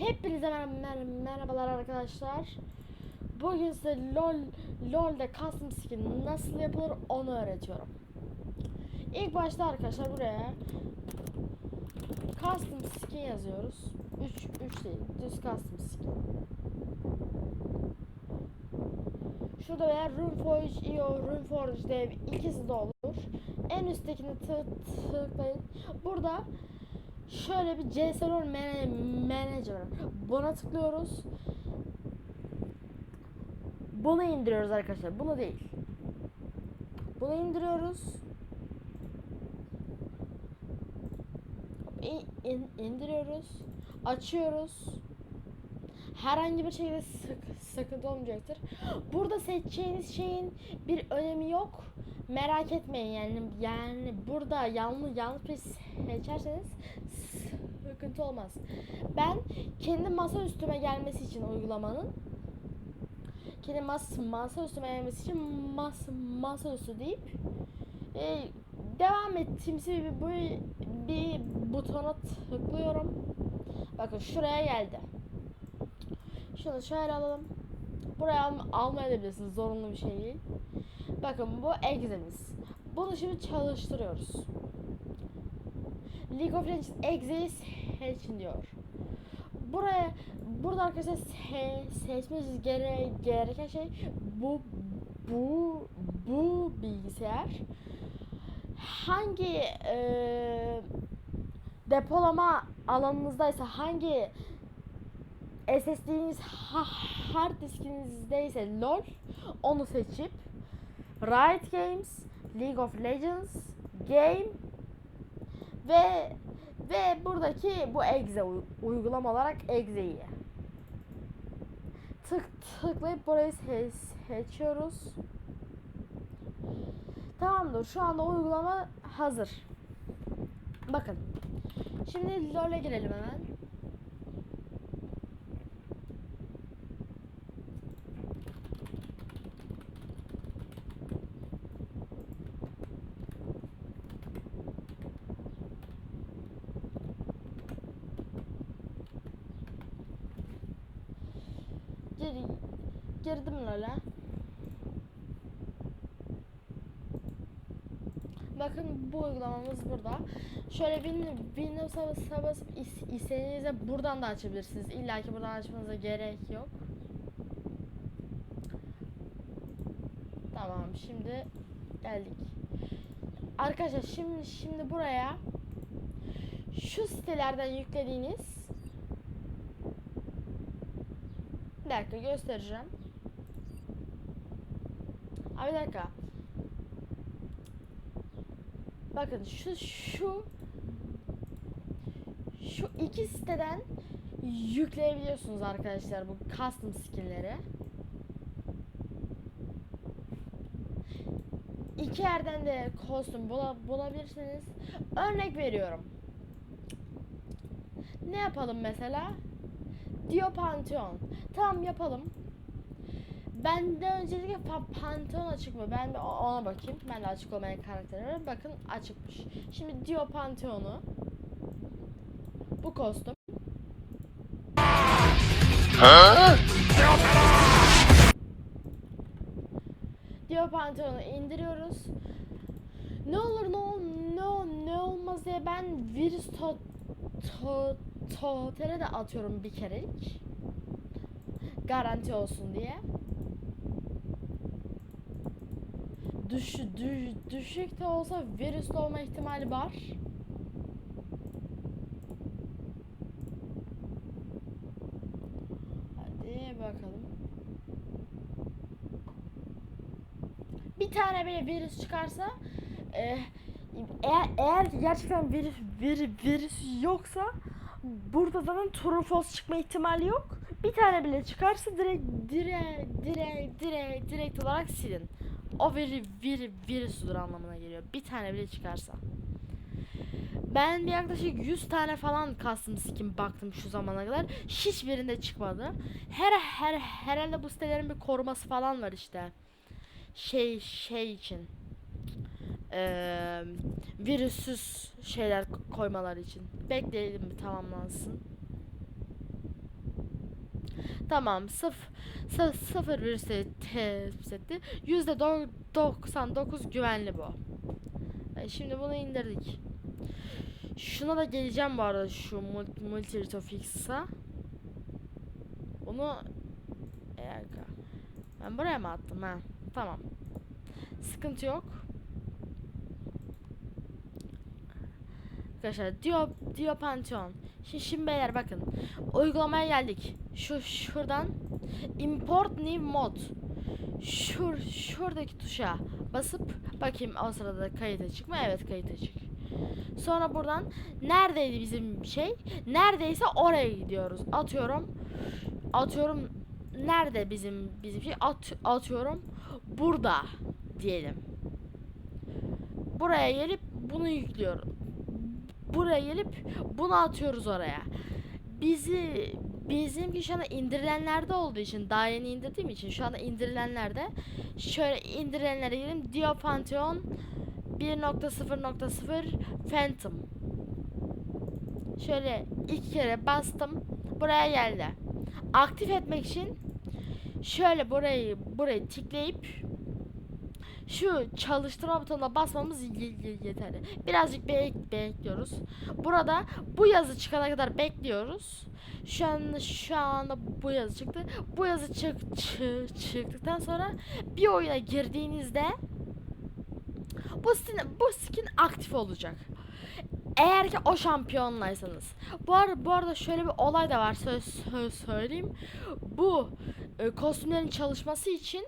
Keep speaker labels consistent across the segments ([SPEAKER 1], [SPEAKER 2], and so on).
[SPEAKER 1] Hepinize mer mer merhabalar arkadaşlar. Bugün size LoL LoL'de custom skin nasıl yapılır onu öğretiyorum. İlk başta arkadaşlar buraya custom skin yazıyoruz. 3 3 değil, düz custom skin. Şurada veya Runeforge, IO, Runeforge diye bir- ikisi de olur. En üsttekini tı tıklayın. Burada şöyle bir Man- Manager var. Buna tıklıyoruz. Bunu indiriyoruz arkadaşlar. Bunu değil. Bunu indiriyoruz. İ- in- indiriyoruz. Açıyoruz. Herhangi bir şekilde sık, sıkıntı olmayacaktır. Burada seçeceğiniz şeyin bir önemi yok. Merak etmeyin yani yani burada yanlış yanlış bir seçerseniz sıkıntı olmaz. Ben kendi masa üstüme gelmesi için uygulamanın kendi mas masa üstüme gelmesi için mas masa üstü deyip e, devam ettiğimsi bir, bu bir butona tıklıyorum. Bakın şuraya geldi. Şunu şöyle alalım. Buraya al almayabilirsiniz. Zorunlu bir şey değil. Bakın bu egzemiz. Bunu şimdi çalıştırıyoruz. League of Legends egzeyi seçin diyor. Buraya burada arkadaşlar se seçmeniz gere gereken şey bu bu bu bilgisayar hangi eee depolama alanınızdaysa hangi SSD'niz ha hard diskinizdeyse LOL onu seçip Riot Games, League of Legends, Game ve ve buradaki bu exe uy- uygulama olarak exe'yi tık tıklayıp burayı se- seçiyoruz. Tamamdır. Şu anda uygulama hazır. Bakın. Şimdi LoL'e girelim hemen. LoL'e. Bakın bu uygulamamız burada. Şöyle Win- Windows'a basıp basıp is- istediğinizde buradan da açabilirsiniz. İlla ki buradan açmanıza gerek yok. Tamam şimdi geldik. Arkadaşlar şimdi şimdi buraya şu sitelerden yüklediğiniz bir dakika göstereceğim. Abi bir dakika. Bakın şu şu şu iki siteden yükleyebiliyorsunuz arkadaşlar bu custom skinleri. İki yerden de kostüm bula, bulabilirsiniz. Örnek veriyorum. Ne yapalım mesela? Dio Pantheon. Tamam yapalım. Ben de öncelikle pa- Pantheon açık mı? Ben bir ona bakayım. Ben de açık olmayan karakterlere bakın açıkmış. Şimdi Dio Pantheon'u bu kostüm. Dio Pantheon'u indiriyoruz. Ne olur ne ol ne, ol- ne olmaz diye ben virüs to, to, totale de atıyorum bir kerelik. Garanti olsun diye. Düş, düş, düşük de olsa virüslü olma ihtimali var. Hadi bakalım. Bir tane bile virüs çıkarsa e, eğer, eğer gerçekten virüs, vir, virüs yoksa burada zaten false çıkma ihtimali yok. Bir tane bile çıkarsa direkt direkt direkt direkt direkt olarak silin. O veri vir, virüsüdür anlamına geliyor. Bir tane bile çıkarsa. Ben bir yaklaşık 100 tane falan custom skin baktım şu zamana kadar. Hiçbirinde çıkmadı. Her her herhalde bu sitelerin bir koruması falan var işte. Şey şey için. Eee virüsüz şeyler koymaları için. Bekleyelim bir tamamlansın. Tamam. Sıf, sı, sıfır bir tespit etti. Yüzde do- 99 güvenli bu. E, şimdi bunu indirdik. Şuna da geleceğim bu arada şu mul- multiritofix'a. Bunu eğer ben buraya mı attım ha? Tamam. Sıkıntı yok. Arkadaşlar Dio, Dio Pantheon. Şimdi, şimdi beyler bakın. Uygulamaya geldik. Şu şuradan import new mod. Şur şuradaki tuşa basıp bakayım o sırada kayıt açık mı? Evet kayıt açık. Sonra buradan neredeydi bizim şey? Neredeyse oraya gidiyoruz. Atıyorum. Atıyorum nerede bizim bizim şey? At, atıyorum burada diyelim. Buraya gelip bunu yüklüyoruz. Buraya gelip bunu atıyoruz oraya. Bizi bizimki şu anda indirilenlerde olduğu için daha yeni indirdiğim için şu anda indirilenlerde şöyle indirilenlere gidelim. Dio Pantheon 1.0.0 Phantom. Şöyle iki kere bastım. Buraya geldi. Aktif etmek için şöyle burayı burayı tıklayıp şu çalıştırma butonuna basmamız ye- ye- yeterli. Birazcık bek bekliyoruz. Burada bu yazı çıkana kadar bekliyoruz. Şu an şu anda bu yazı çıktı. Bu yazı çık, çı- çıktıktan sonra bir oyuna girdiğinizde bu skin, bu skin aktif olacak. Eğer ki o şampiyonlaysanız. Bu arada, bu arada şöyle bir olay da var söz, söz söyleyeyim. Bu e, kostümlerin çalışması için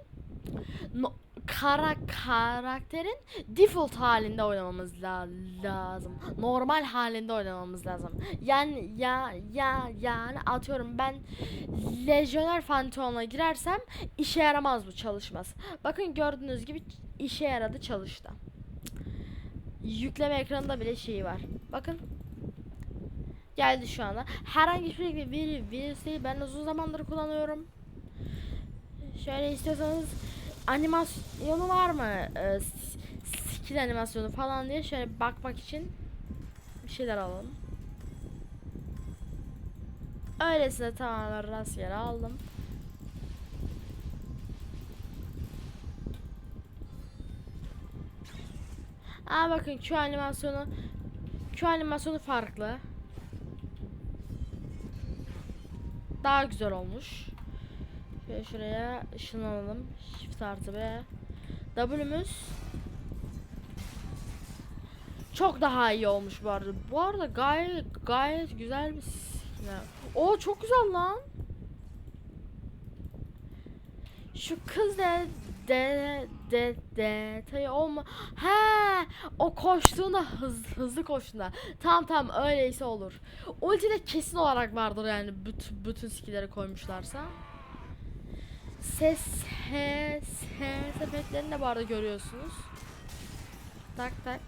[SPEAKER 1] no, kara karakterin default halinde oynamamız la, lazım. Normal halinde oynamamız lazım. Yani ya ya yani atıyorum ben Lejyoner Phantom'la girersem işe yaramaz bu çalışmaz. Bakın gördüğünüz gibi işe yaradı çalıştı. Yükleme ekranında bile şeyi var. Bakın. Geldi şu anda. Herhangi bir bir virüs değil. Ben uzun zamandır kullanıyorum. Şöyle istiyorsanız animasyonu var mı? Ee, skill animasyonu falan diye şöyle bakmak için bir şeyler alalım. Öylesine tamamen rastgele aldım. Aa bakın Q animasyonu Q animasyonu farklı. Daha güzel olmuş. Şöyle şuraya ışınlanalım. Shift artı B. W'müz çok daha iyi olmuş bu arada. Bu arada gayet gayet güzel bir. O çok güzel lan. Şu kız da de de detayı olma. He, o koştuğunda hız, hızlı koştuğunda. Tamam tamam öyleyse olur. Ultide kesin olarak vardır yani bütün bütün skill'leri koymuşlarsa. Ses ses ses efektlerini de bu arada görüyorsunuz. Tak tak.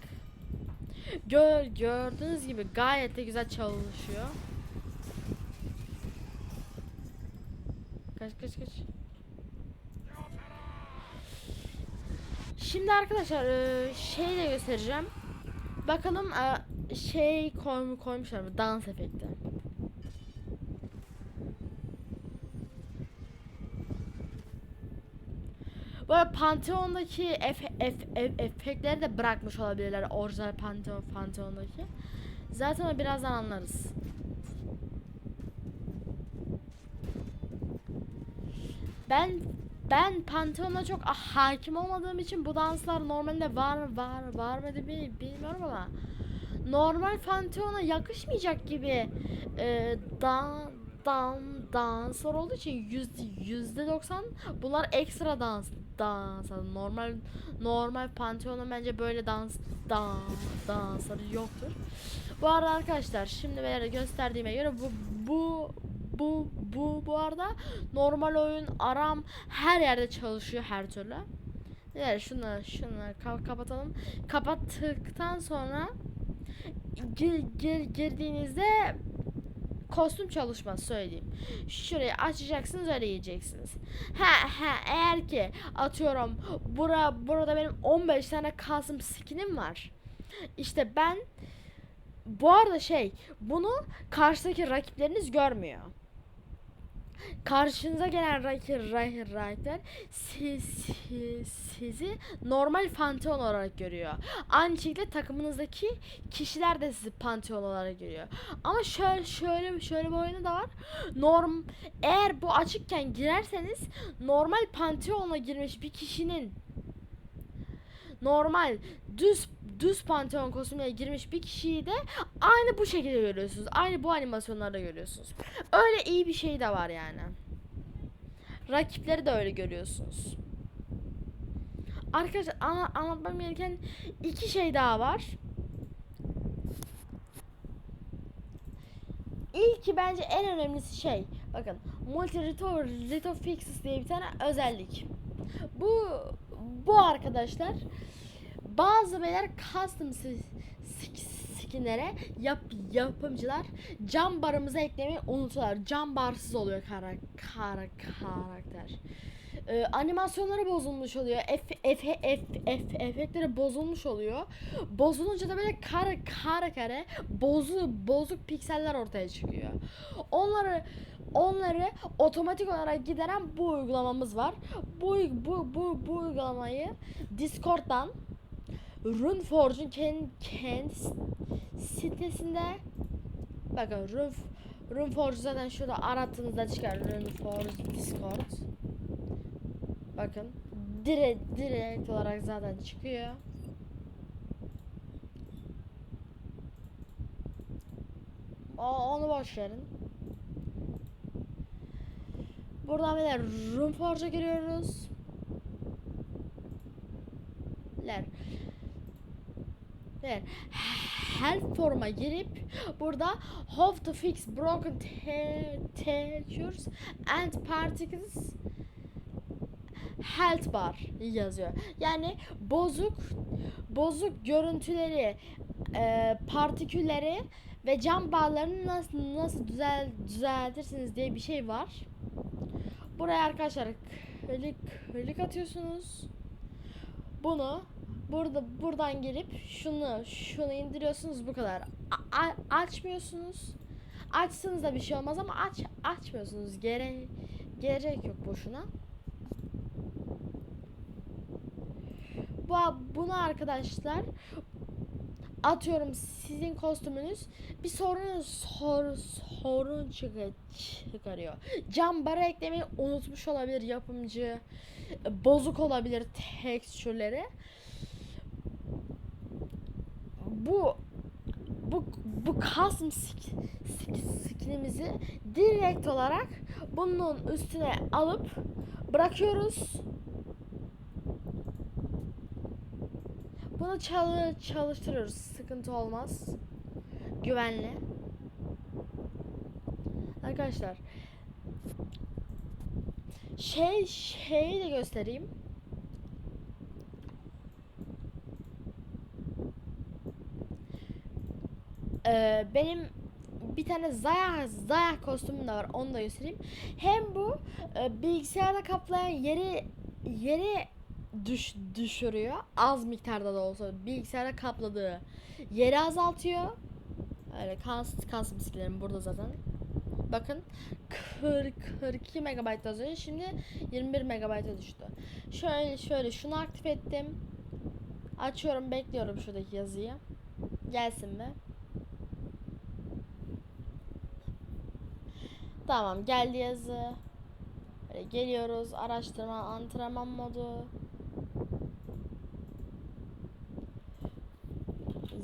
[SPEAKER 1] Gör, gördüğünüz gibi gayet de güzel çalışıyor. Kaç kaç kaç. Şimdi arkadaşlar şey de göstereceğim. Bakalım e, şey koy, koymuşlar mı? Dans efekti. Böyle Pantheon'daki efe, ef- ef- efektleri de bırakmış olabilirler orijinal Pantheon Pantheon'daki. Zaten birazdan anlarız. Ben ben Pantheon'a çok ah, hakim olmadığım için bu danslar normalde var var var mı diye bilmiyorum ama normal Pantheon'a yakışmayacak gibi e, dan dan danslar olduğu için yüzde yüzde doksan bunlar ekstra dans dans normal normal Pantheon'un bence böyle dans dans dansları yoktur. Bu arada arkadaşlar şimdi böyle gösterdiğime göre bu bu bu bu bu arada normal oyun aram her yerde çalışıyor her türlü. Evet şunu ka- kapatalım. Kapattıktan sonra gir, gir, girdiğinizde kostüm çalışmaz söyleyeyim. Şurayı açacaksınız öyle yiyeceksiniz. Ha ha eğer ki atıyorum bura burada benim 15 tane Kasım skinim var. İşte ben bu arada şey bunu karşıdaki rakipleriniz görmüyor. Karşınıza gelen rakip rakipler siz, siz- sizi normal panteon olarak görüyor. Aynı şekilde takımınızdaki kişiler de sizi panteon olarak görüyor. Ama şöyle şöyle şöyle bir oyunu da var. Norm eğer bu açıkken girerseniz normal panteona girmiş bir kişinin normal düz düz panteon kostümüne girmiş bir kişiyi de aynı bu şekilde görüyorsunuz. Aynı bu animasyonlarda görüyorsunuz. Öyle iyi bir şey de var yani. Rakipleri de öyle görüyorsunuz. Arkadaşlar ana, anlatmam gereken iki şey daha var. İlki bence en önemlisi şey. Bakın Multi Reto, Reto Fixes diye bir tane özellik. Bu bu arkadaşlar. Bazı beyler custom 8 etkinlere yap, yapımcılar cam barımıza eklemeyi unutular. Cam barsız oluyor kara, kara, karakter. Ee, animasyonları bozulmuş oluyor. Efe, efe, efe, efe, efektleri bozulmuş oluyor. Bozulunca da böyle kara kara kare bozu, bozuk pikseller ortaya çıkıyor. Onları onları otomatik olarak gideren bu uygulamamız var. Bu bu bu, bu uygulamayı Discord'dan Runeforge'un kendi, kendi sitesinde bakın Rune, Runeforge zaten şurada arattığınızda çıkar Runeforge Discord. Bakın direkt direkt olarak zaten çıkıyor. O, onu boş verin. Buradan böyle Runeforge'a giriyoruz. Ler. Help forma girip burada how to fix broken te- textures and particles health bar yazıyor. Yani bozuk bozuk görüntüleri, e, partikülleri ve cam bağlarını nasıl nasıl düzel düzeltirsiniz diye bir şey var. Buraya arkadaşlar klik klik atıyorsunuz. Bunu burada buradan gelip şunu şunu indiriyorsunuz bu kadar. A- a- açmıyorsunuz. Açsanız da bir şey olmaz ama aç açmıyorsunuz. Gere gerek yok boşuna. Bu bunu arkadaşlar atıyorum sizin kostümünüz bir sorun sor, sorun çıkı- çıkarıyor. Cam bara eklemeyi unutmuş olabilir yapımcı. Bozuk olabilir tekstürleri. Bu bu bu custom sk- sk- skinimizi direkt olarak bunun üstüne alıp bırakıyoruz. Bunu çalı çalıştırıyoruz. Sıkıntı olmaz. Güvenli. Arkadaşlar şey şeyi de göstereyim. Ee, benim bir tane Zaya Zaya kostümüm de var. Onu da göstereyim. Hem bu e, bilgisayarda kaplayan yeri yeri düş, düşürüyor. Az miktarda da olsa bilgisayarda kapladığı yeri azaltıyor. Öyle kas kas bisiklerim burada zaten. Bakın 40 42 MB az önce şimdi 21 MB'a düştü. Şöyle şöyle şunu aktif ettim. Açıyorum bekliyorum şuradaki yazıyı. Gelsin mi? Tamam geldi yazı. Böyle geliyoruz araştırma antrenman modu.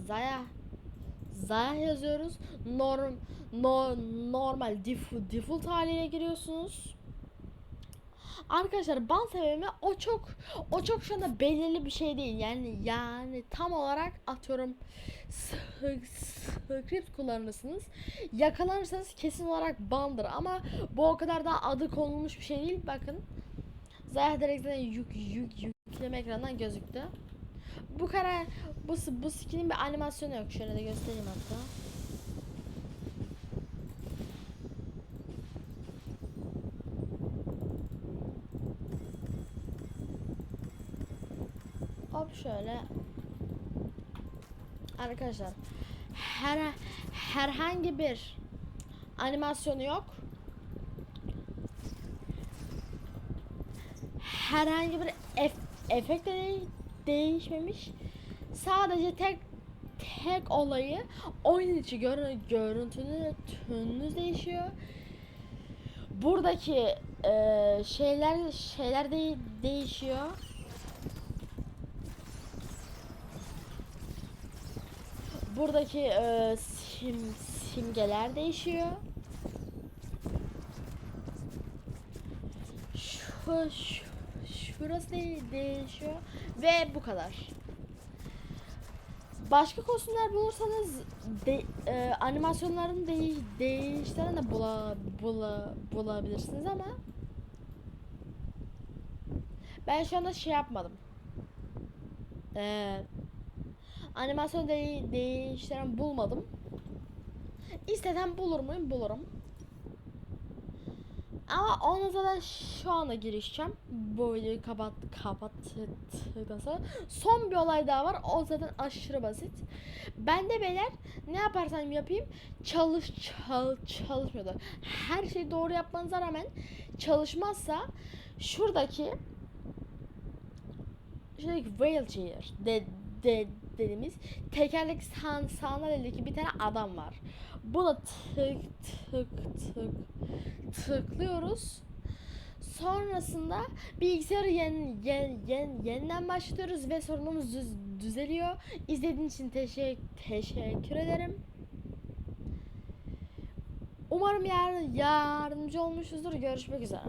[SPEAKER 1] Zaya Zaya yazıyoruz. Norm no, normal default, default haline giriyorsunuz. Arkadaşlar ban sebebi o çok o çok şu anda belirli bir şey değil. Yani yani tam olarak atıyorum script kullanırsınız. Yakalanırsanız kesin olarak bandır ama bu o kadar da adı konulmuş bir şey değil. Bakın. Zaya direkt zaten yük, yük, yükleme ekranından gözüktü. Bu kara bu bu skinin bir animasyonu yok. Şöyle de göstereyim hatta. Şöyle. Arkadaşlar her herhangi bir animasyonu yok. herhangi bir ef- efekt de de- değişmemiş. Sadece tek tek olayı oyun içi gör görüntünüz değişiyor. Buradaki eee, şeyler şeyler de değişiyor. Buradaki eee, sim, simgeler değişiyor. Şu, şu şurası de- değişiyor ve bu kadar. Başka kostümler bulursanız de, e, animasyonların de, değişlerini de bula, bula, bulabilirsiniz ama ben şu anda şey yapmadım. Ee, animasyon de, değiştiren bulmadım. İstesem bulur muyum? Bulurum. Ama ona zaten şu anda girişeceğim. Bu videoyu kapat kapattıktan sonra. Son bir olay daha var. O zaten aşırı basit. Ben de beyler ne yaparsam yapayım çalış çal, çalışmıyordu. Her şeyi doğru yapmanıza rağmen çalışmazsa şuradaki şuradaki wheelchair de, de, dediğimiz tekerlek san, sandalyedeki bir tane adam var. Buna tık tık tık tıklıyoruz. Sonrasında bilgisayarı yen, yen, yen, yeniden başlıyoruz ve sorunumuz düz, düzeliyor. İzlediğiniz için teşekkür, teşekkür ederim. Umarım yar, yardımcı olmuşuzdur. Görüşmek üzere.